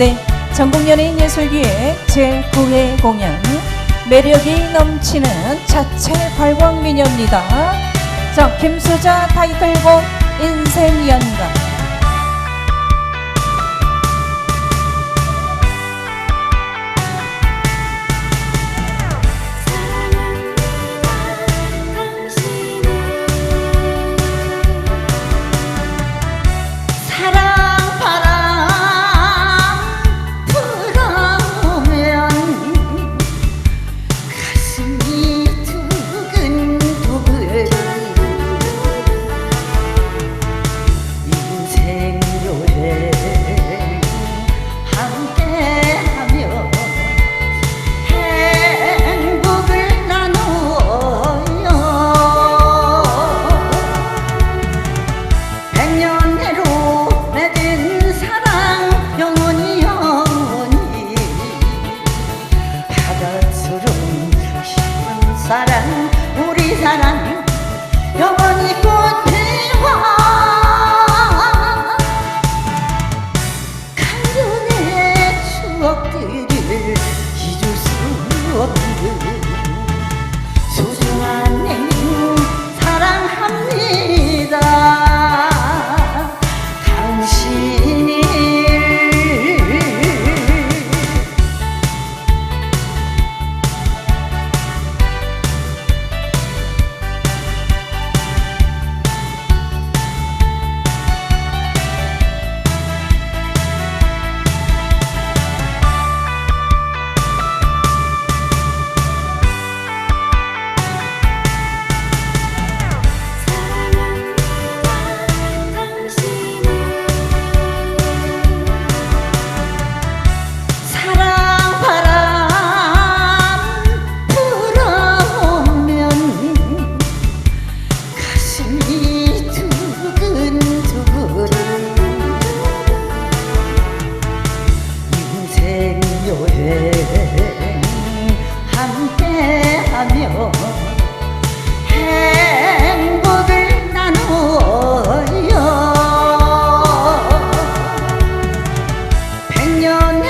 네, 전국연예인예술기의 제9회 공연 매력이 넘치는 자체 발광민요입니다. 자, 김수자 타이틀곡 인생연가 i don't sarang You.